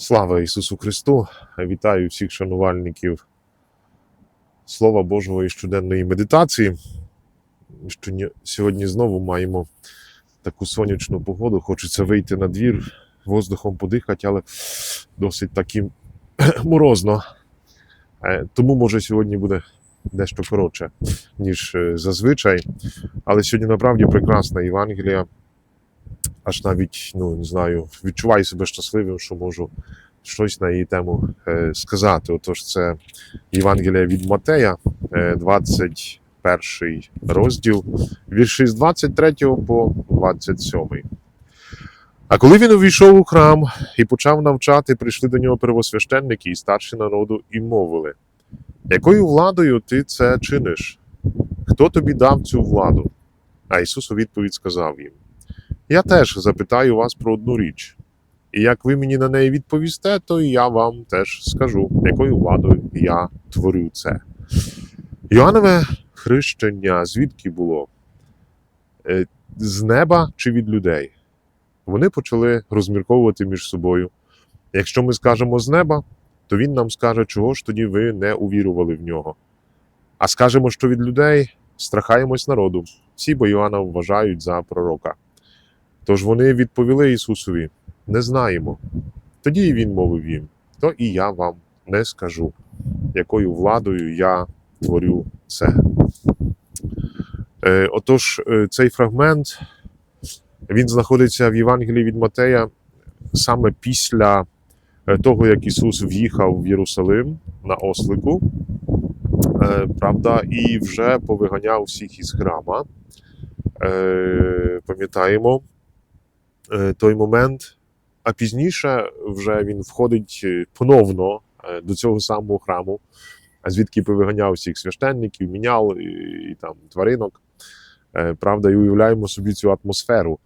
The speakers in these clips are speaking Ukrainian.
Слава Ісусу Христу! Вітаю всіх шанувальників Слова Божого і щоденної медитації. Що сьогодні знову маємо таку сонячну погоду. Хочеться вийти на двір, воздухом подихати, але досить таки морозно. Е, Тому, може, сьогодні буде дещо коротше, ніж е, зазвичай. Але сьогодні направді прекрасна Євангелія. Аж навіть, ну не знаю, відчуваю себе щасливим, що можу щось на її тему е, сказати. Отож, це Євангелія від Матея, е, 21 розділ, вірші з 23 по 27. А коли він увійшов у храм і почав навчати, прийшли до нього первосвященники і старші народу і мовили: якою владою ти це чиниш? Хто тобі дав цю владу? А Ісус у відповідь сказав їм: Я теж запитаю вас про одну річ. І як ви мені на неї відповісте, то я вам теж скажу, якою владою я творю це. Йоаннове хрещення звідки було? Е, З неба чи від людей? Вони почали розмірковувати між собою. Якщо ми скажемо з неба, то він нам скаже, чого ж тоді ви не увірували в нього. А скажемо, що від людей страхаємось народу. Всі бо Йоанна вважають за пророка. Тож вони відповіли Ісусові: не знаємо. Тоді і він мовив їм: то і я вам не скажу, якою владою я творю це. Е, отож, е, цей фрагмент він знаходиться в Євангелії від Матея саме після е, того, як Ісус в'їхав в Єрусалим на ослику, правда, і вже повиганяв всіх із храма. Пам'ятаємо той момент, а пізніше вже він входить е, поновно е, до цього самого храму, звідки повиганяв всіх священників, мінял і, і там тваринок. Е, Правда, і уявляємо собі цю атмосферу,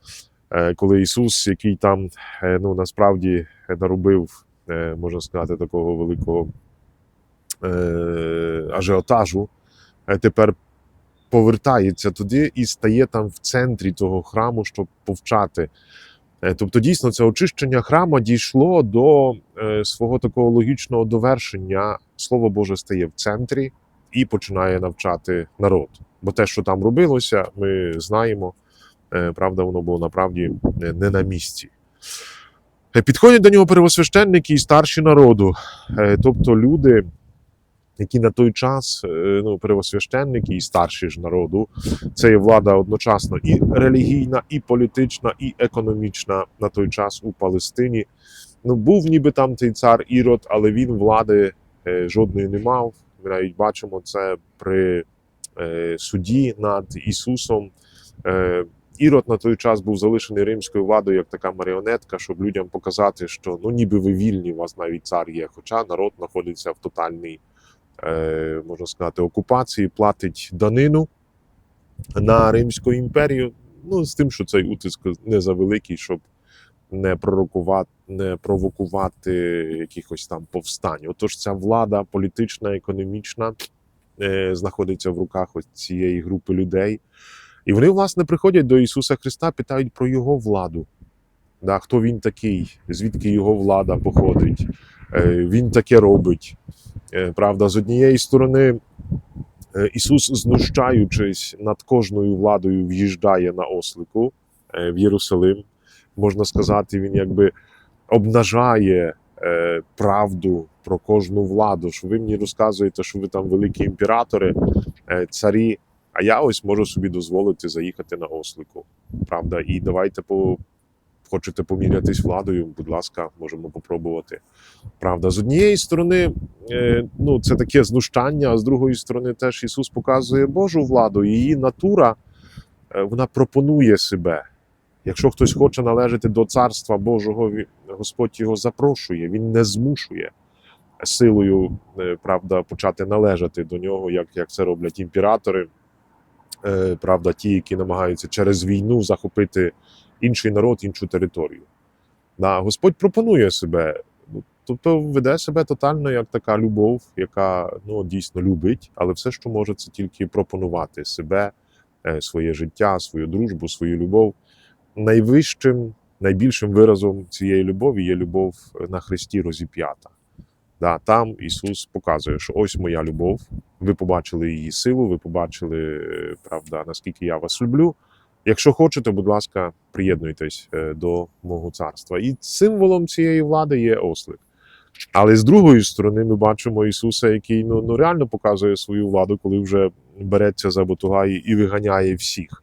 е, коли Ісус, який там е, ну, насправді наробив, е, можна сказати, такого великого е, ажіотажу, е, тепер повертається туди і стає там в центрі того храму, щоб повчати. Е, Тобто, дійсно, це очищення храму дійшло до е, свого такого логічного довершення. Слово Боже стає в центрі і починає навчати народ. Бо те, що там робилося, ми знаємо. Е, Правда, воно було направді не на місці. Підходять до нього первосвященники і старші народу, тобто люди, які на той час, е, ну, первосвященники і старші ж народу, це є влада одночасно і релігійна, і політична, і економічна на той час у Палестині. Ну, був ніби там цей цар Ірод, але він влади е, жодної не мав. Ми навіть бачимо це при е, суді над Ісусом. Ірод на той час був залишений римською владою як така маріонетка, щоб людям показати, що ну ніби ви вільні, у вас навіть цар є. Хоча народ знаходиться в тотальній, можна сказати, окупації, платить данину на Римську імперію. Ну, з тим, що цей утиск не завеликий, щоб не пророкувати, не провокувати якихось там повстань. Отож, ця влада політична, економічна е, знаходиться в руках ось цієї групи людей. І вони, власне, приходять до Ісуса Христа, питають про Його владу. Да, хто він такий, звідки його влада походить, е, він таке робить. Е, Правда, з однієї сторони, е, Ісус, знущаючись над кожною владою, в'їжджає на ослику е, в Єрусалим. Можна сказати, він якби обнажає правду про кожну владу. Що ви мені розказуєте, що ви там великі імператори, царі. А я ось можу собі дозволити заїхати на ослику. Правда, і давайте по. Хочете помірятись владою, будь ласка, можемо попробувати. Правда, з однієї сторони, е, ну це таке знущання, а з другої сторони, теж Ісус показує Божу владу. Її натура е, вона пропонує себе. Якщо хтось хоче належати до царства Божого, Господь його запрошує, він не змушує силою, е, правда, почати належати до нього, як, як це роблять імператори. Правда, ті, які намагаються через війну захопити інший народ, іншу територію. Да, Господь пропонує себе, ну, тобто веде себе тотально як така любов, яка ну, дійсно любить, але все, що може, це тільки пропонувати себе, е, своє життя, свою дружбу, свою любов найвищим найбільшим виразом цієї любові є любов на Христі розіп'ята. Да, там Ісус показує, що ось моя любов. Ви побачили її силу, ви побачили, е, правда, наскільки я вас люблю. Якщо хочете, будь ласка, приєднуйтесь е, до мого царства. І символом цієї влади є ослик. Але з другої сторони, ми бачимо Ісуса, який ну, ну реально показує свою владу, коли вже береться за Ботугаї і виганяє всіх.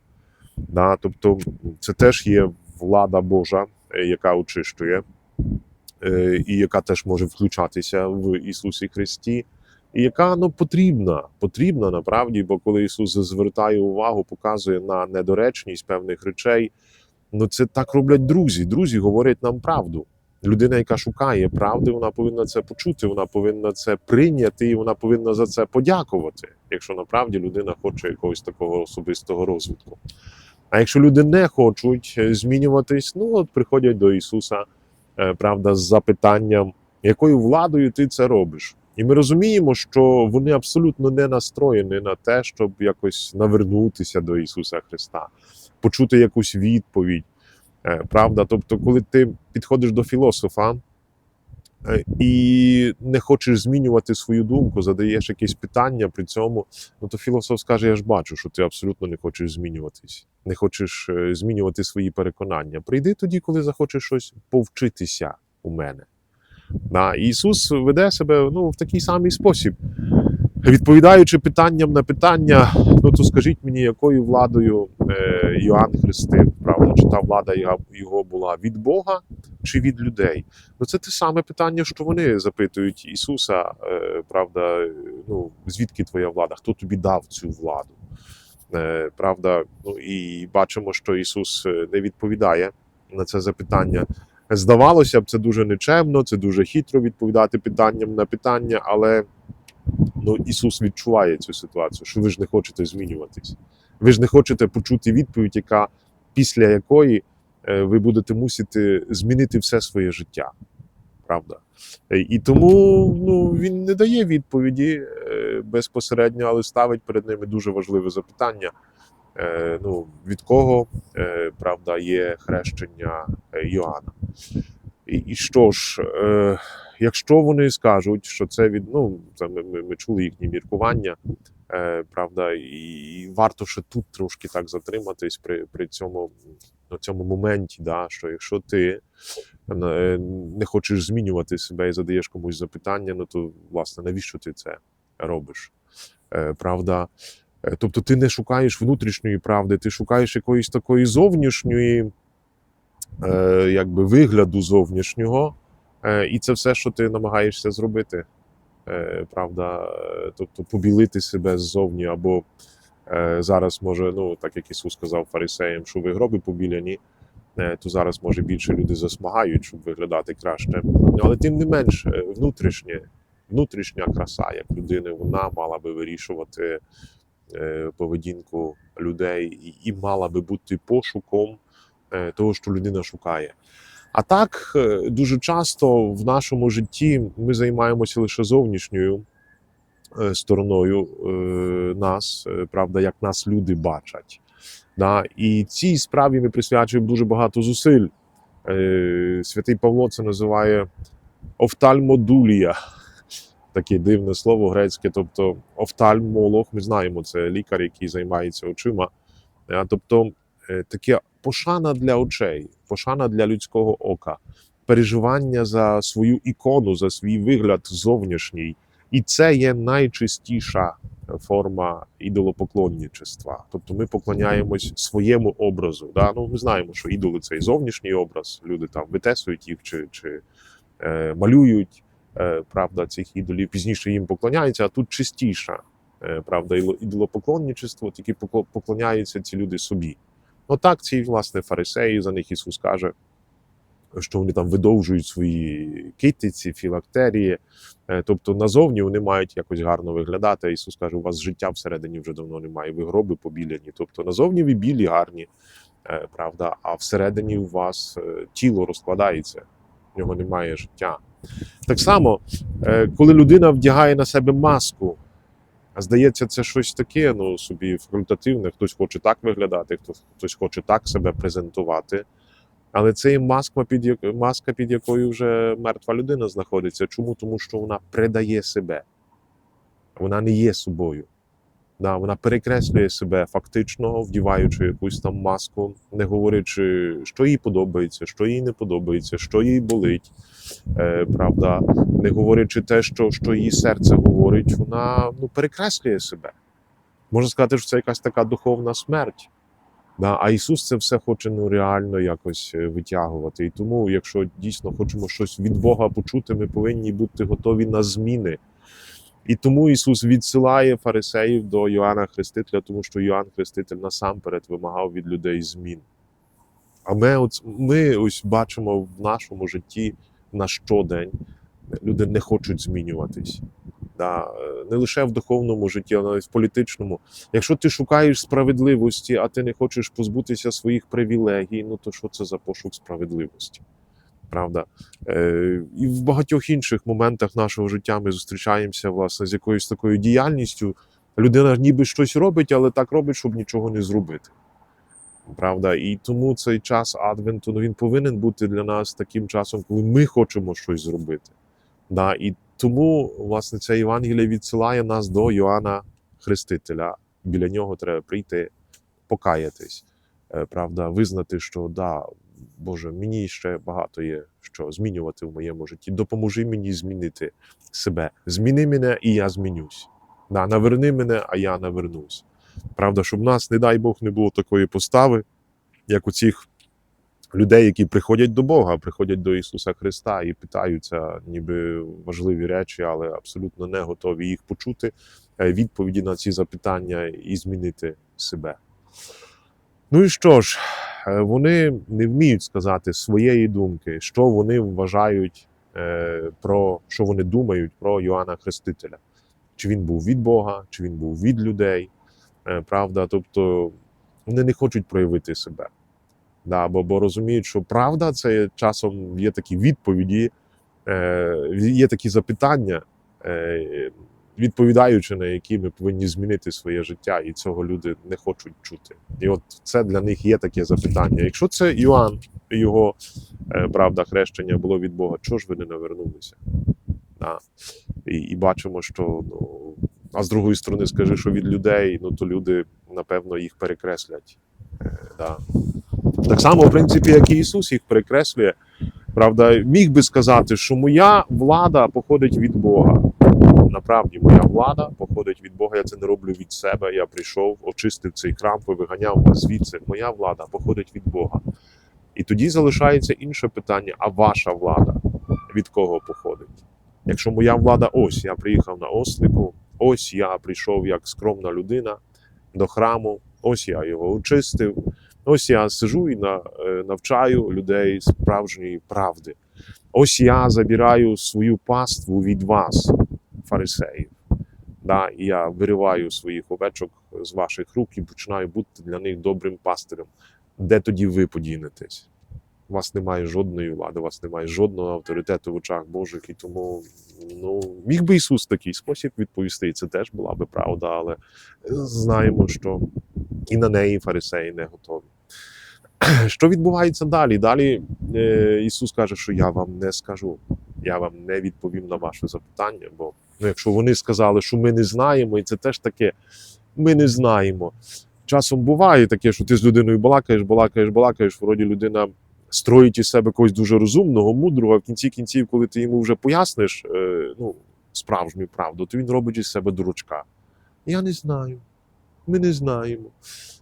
Да? Тобто, це теж є влада Божа, е, яка очищує, е, і яка теж може включатися в Ісусі Христі, яка ну, потрібна, потрібна направді, бо коли Ісус звертає увагу, показує на недоречність певних речей, ну це так роблять друзі. Друзі говорять нам правду. Людина, яка шукає правди, вона повинна це почути, вона повинна це прийняти, і вона повинна за це подякувати, якщо направді людина хоче якогось такого особистого розвитку. А якщо люди не хочуть е, змінюватись, ну от приходять до Ісуса, е, правда, з запитанням, якою владою ти це робиш. І ми розуміємо, що вони абсолютно не настроєні на те, щоб якось навернутися до Ісуса Христа, почути якусь відповідь. Е, Правда, тобто, коли ти підходиш до філософа е, і не хочеш змінювати свою думку, задаєш якесь питання при цьому, ну то філософ скаже: Я ж бачу, що ти абсолютно не хочеш змінюватись, не хочеш е, змінювати свої переконання. Прийди тоді, коли захочеш щось повчитися у мене. Да, Ісус веде себе ну, в такий самий спосіб. Відповідаючи питанням на питання, ну то скажіть мені, якою владою е, Йоанн хрестив, правда, чи та влада його, була від Бога чи від людей? Ну це те саме питання, що вони запитують Ісуса, е, правда, ну звідки твоя влада? Хто тобі дав цю владу? Е, правда, ну і бачимо, що Ісус е, не відповідає на це запитання. Здавалося б, це дуже нечемно, це дуже хитро відповідати питанням на питання, але ну, Ісус відчуває цю ситуацію, що ви ж не хочете змінюватись. Ви ж не хочете почути відповідь, яка після якої е, ви будете мусити змінити все своє життя. Правда? І тому ну, він не дає відповіді е, безпосередньо, але ставить перед ними дуже важливе запитання. Е, Ну, від кого е, правда є хрещення е, Йоанна? І, і що ж, якщо вони скажуть, що це від ну це ми, ми, ми чули їхні міркування, правда, і, і варто ще тут трошки так затриматись при, при цьому, на цьому моменті, да, що якщо ти не хочеш змінювати себе і задаєш комусь запитання, ну то власне навіщо ти це робиш? Правда. Е, Тобто ти не шукаєш внутрішньої правди, ти шукаєш якоїсь такої зовнішньої, е, якби вигляду зовнішнього, е, і це все, що ти намагаєшся зробити. Правда, тобто побілити себе ззовні, або зараз може, ну так як Ісус сказав фарисеям, що ви гроби побіляні, то зараз може більше люди засмагають, щоб виглядати краще. Але тим не менш, внутрішнє, внутрішня краса як людини, вона мала би вирішувати поведінку людей і, мала би бути пошуком е, того, що людина шукає. А так, е, дуже часто в нашому житті ми займаємося лише зовнішньою е, стороною е, нас, е, правда, як нас люди бачать. Да? І цій справі ми присвячуємо дуже багато зусиль. Е, Святий Павло це називає офтальмодулія. Таке дивне слово грецьке, тобто офтальмолог, ми знаємо, це лікар, який займається очима. Е, Тобто е, таке пошана для очей, пошана для людського ока, переживання за свою ікону, за свій вигляд зовнішній. І це є найчистіша форма ідолопоклонничества. Тобто ми поклоняємось своєму образу. Да? Ну, ми знаємо, що ідоли це і зовнішній образ, люди там витесують їх чи, чи е, малюють правда, цих ідолів, пізніше їм поклоняються, а тут чистіша. е, Правда, ідоло- ідолопоклонничество, тільки покло- поклоняються ці люди собі. Отак ці, власне, фарисеї, за них Ісус каже, що вони там видовжують свої китиці, філактерії. Е, Тобто назовні вони мають якось гарно виглядати. Ісус каже, у вас життя всередині вже давно немає, ви гроби побіляні. Тобто назовні ви білі, гарні, е, правда, а всередині у вас е, тіло розкладається, в нього немає життя. Так само, е, коли людина вдягає на себе маску, а здається, це щось таке, ну собі факультативне. Хтось хоче так виглядати, хтось, хоче так себе презентувати. Але це є маска, під, маска, під якою вже мертва людина знаходиться. Чому? Тому що вона предає себе. Вона не є собою. Да, вона перекреслює себе фактично, вдіваючи якусь там маску, не говорячи, що їй подобається, що їй не подобається, що їй болить. Е, правда, не говорячи те, що, що її серце говорить, вона ну, перекреслює себе. Можна сказати, що це якась така духовна смерть. Да, а Ісус це все хоче ну, реально якось е, витягувати. І тому, якщо дійсно хочемо щось від Бога почути, ми повинні бути готові на зміни. І тому Ісус відсилає фарисеїв до Йоанна Хрестителя, тому що Йоанн Хреститель насамперед вимагав від людей змін. А ми, от, ми ось бачимо в нашому житті на щодень, люди не хочуть змінюватись. Да, не лише в духовному житті, а навіть в політичному. Якщо ти шукаєш справедливості, а ти не хочеш позбутися своїх привілегій, ну то що це за пошук справедливості? Правда? Е, і в багатьох інших моментах нашого життя ми зустрічаємося власне з якоюсь такою діяльністю. Людина ніби щось робить, але так робить, щоб нічого не зробити. Правда? І тому цей час Адвенту ну, він повинен бути для нас таким часом, коли ми хочемо щось зробити. Да? І тому, власне, це Євангеліє відсилає нас до Йоанна Хрестителя. Біля нього треба прийти, покаятись, е, правда, визнати, що да, Боже, мені ще багато є що змінювати в моєму житті. Допоможи мені змінити себе. Зміни мене, і я змінюсь. Да, наверни мене, а я навернусь. Правда, щоб в нас, не дай Бог, не було такої постави, як у цих людей, які приходять до Бога, приходять до Ісуса Христа і питаються, ніби важливі речі, але абсолютно не готові їх почути, е, відповіді на ці запитання і змінити себе. Ну і що ж, е, вони не вміють сказати своєї думки, що вони вважають е, про що вони думають про Йоанна Хрестителя. Чи він був від Бога, чи він був від людей. Е, Правда, тобто вони не хочуть проявити себе. Да, бо, бо розуміють, що правда це часом є такі відповіді, є такі запитання, відповідаючи на які ми повинні змінити своє життя, і цього люди не хочуть чути. І от це для них є таке запитання. Якщо це Іоанн, його е, правда, хрещення було від Бога, чого ж ви не навернулися? Да. І, і бачимо, що ну, а з другої сторони, скажи, що від людей, ну то люди, напевно, їх перекреслять. Е, да. Так само, в принципі, як і Ісус їх перекреслює. Правда, міг би сказати, що моя влада походить від Бога. Направді, моя влада походить від Бога. Я це не роблю від себе. Я прийшов, очистив цей храм, повиганяв вас звідси. Моя влада походить від Бога. І тоді залишається інше питання: а ваша влада від кого походить? Якщо моя влада, ось я приїхав на ослику, ось я прийшов як скромна людина до храму, ось я його очистив. Ось я сижу і е, навчаю людей справжньої правди. Ось я забираю свою паству від вас, фарисеїв. Да, і я вириваю своїх овечок з ваших рук і починаю бути для них добрим пастирем. Де тоді ви подінетесь? У вас немає жодної влади, у вас немає жодного авторитету в очах Божих, і тому ну, міг би Ісус такий спосіб відповісти, і це теж була би правда, але знаємо, що і на неї фарисеї не готові. Що відбувається далі? Далі е, Ісус каже, що я вам не скажу, я вам не відповім на ваше запитання. Бо ну, якщо вони сказали, що ми не знаємо, і це теж таке, ми не знаємо. Часом буває таке, що ти з людиною балакаєш, балакаєш, балакаєш, вроді людина строїть із себе когось дуже розумного, мудрого, а в кінці кінців, коли ти йому вже поясниш е, ну, справжню правду, то він робить із себе дурачка. Я не знаю, ми не знаємо.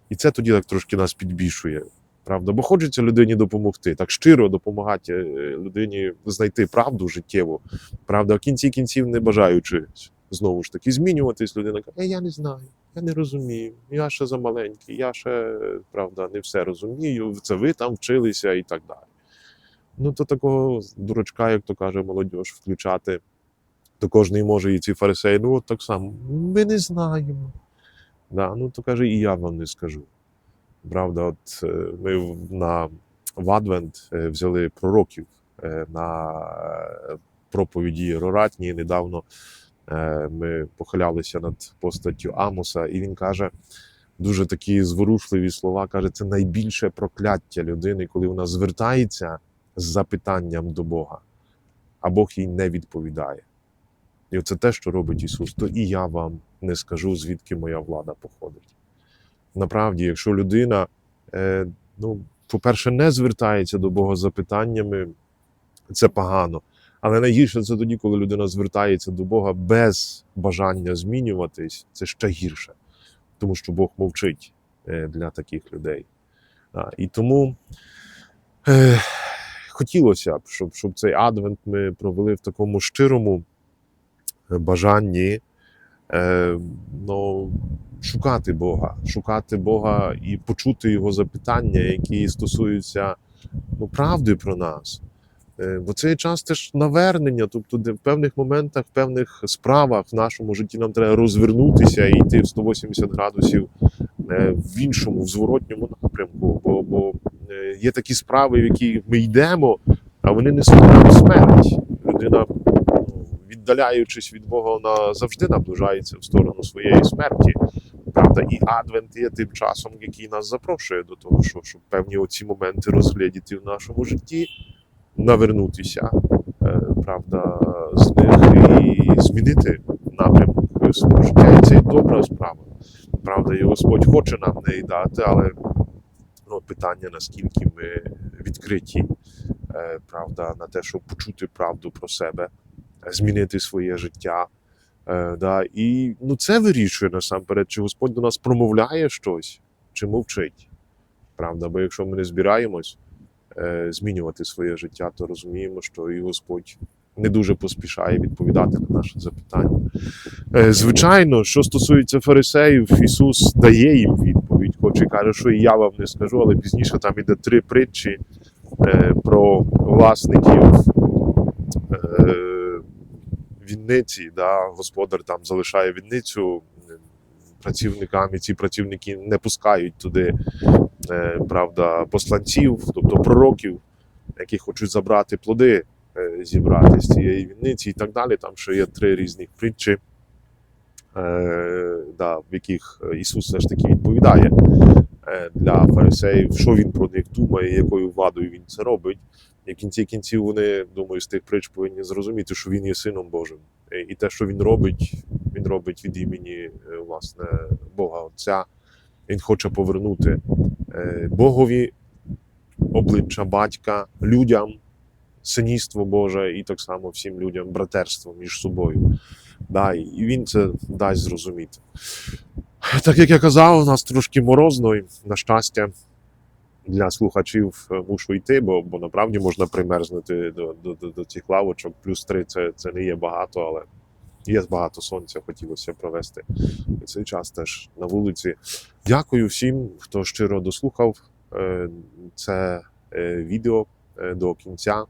І це тоді так трошки нас підбільшує. Правда, бо хочеться людині допомогти, так щиро допомагати е, людині знайти правду життєву. Правда, в кінці кінців не бажаючи знову ж таки змінюватись, людина каже, «Е, я не знаю, я не розумію, я ще замаленький, я ще правда не все розумію. Це ви там вчилися і так далі. Ну, то такого дурачка, як то каже молодь, включати то кожний може і ці фарисеї, ну от так само, ми не знаємо. Да, ну то каже, і я вам не скажу. Правда, от е, ми в- на в Адвент е, взяли пророків е, на е, проповіді Роратні. Недавно е, ми похилялися над постаттю Амоса, і він каже: дуже такі зворушливі слова. Каже, це найбільше прокляття людини, коли вона звертається з запитанням до Бога, а Бог їй не відповідає. І оце те, що робить Ісус, то і я вам не скажу, звідки моя влада походить. Направді, якщо людина, е, ну, по-перше, не звертається до Бога з запитаннями, це погано. Але найгірше це тоді, коли людина звертається до Бога без бажання змінюватись, це ще гірше, тому що Бог мовчить е, для таких людей. А, І тому е, хотілося б, щоб, щоб цей адвент ми провели в такому щирому бажанні е, ну, шукати Бога, шукати Бога і почути Його запитання, які стосуються ну, правди про нас. Е, Бо це час теж навернення, тобто, де в певних моментах, в певних справах в нашому житті нам треба розвернутися і йти в 180 градусів е, в іншому, в зворотньому напрямку. Бо, бо е, є такі справи, в які ми йдемо, а вони несуть нам смерть. Людина, віддаляючись від Бога, вона завжди наближається в сторону своєї смерті. Правда, і адвент є тим часом, який нас запрошує до того, що, щоб певні оці моменти розглядіти в нашому житті навернутися, е, правда, з них і змінити напрямок свого життя. І це добра справа. Правда, і Господь хоче нам неї дати, але ну, питання, наскільки ми відкриті, е, правда, на те, щоб почути правду про себе, змінити своє життя. Е, да, і ну, це вирішує насамперед, чи Господь до нас промовляє щось, чи мовчить. Правда, бо якщо ми не збираємось, е, змінювати своє життя, то розуміємо, що і Господь не дуже поспішає відповідати на наше запитання. Е, звичайно, що стосується фарисеїв, Ісус дає їм відповідь, хоч і каже, що і я вам не скажу, але пізніше там іде три притчі е, про власників. Вінниці, да, господар там залишає вінницю працівникам, і ці працівники не пускають туди е, правда, посланців, тобто пророків, які хочуть забрати плоди, е, зібрати з цієї вінниці і так далі. Там ще є три різні притчі, да, в яких Ісус все ж таки відповідає е, для фарисеїв, що він про них думає, якою владою він це робить. І в кінці кінців вони, думаю, з тих притч повинні зрозуміти, що він є сином Божим. Е, І те, що він робить, він робить від імені е, власне Бога Отця. Він хоче повернути е, Богові обличчя батька, людям, синівство Боже і так само всім людям братерство між собою. Да, і він це дасть зрозуміти. Так як я казав, у нас трошки морозно, і, на щастя, для слухачів е, мушу йти, бо, бо направді можна примерзнути до, до, до, до цих лавочок. Плюс три це, це не є багато, але є багато сонця, хотілося провести цей час теж на вулиці. Дякую всім, хто щиро дослухав е, це е, відео до кінця.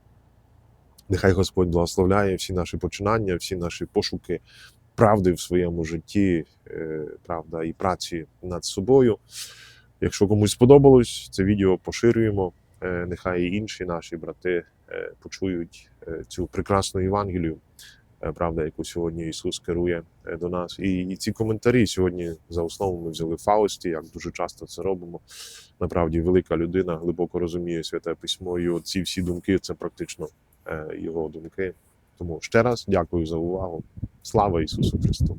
Нехай Господь благословляє всі наші починання, всі наші пошуки правди в своєму житті, е, правда, і праці над собою. Якщо комусь сподобалось це відео, поширюємо. Е, Нехай і інші наші брати е, почують цю прекрасну Євангелію, правда, яку сьогодні Ісус керує до нас. І, ці коментарі сьогодні за основу ми взяли Фаусті, як дуже часто це робимо. Направді, велика людина глибоко розуміє святе письмо, і ці всі думки це практично його думки. Тому ще раз дякую за увагу. Слава Ісусу Христу!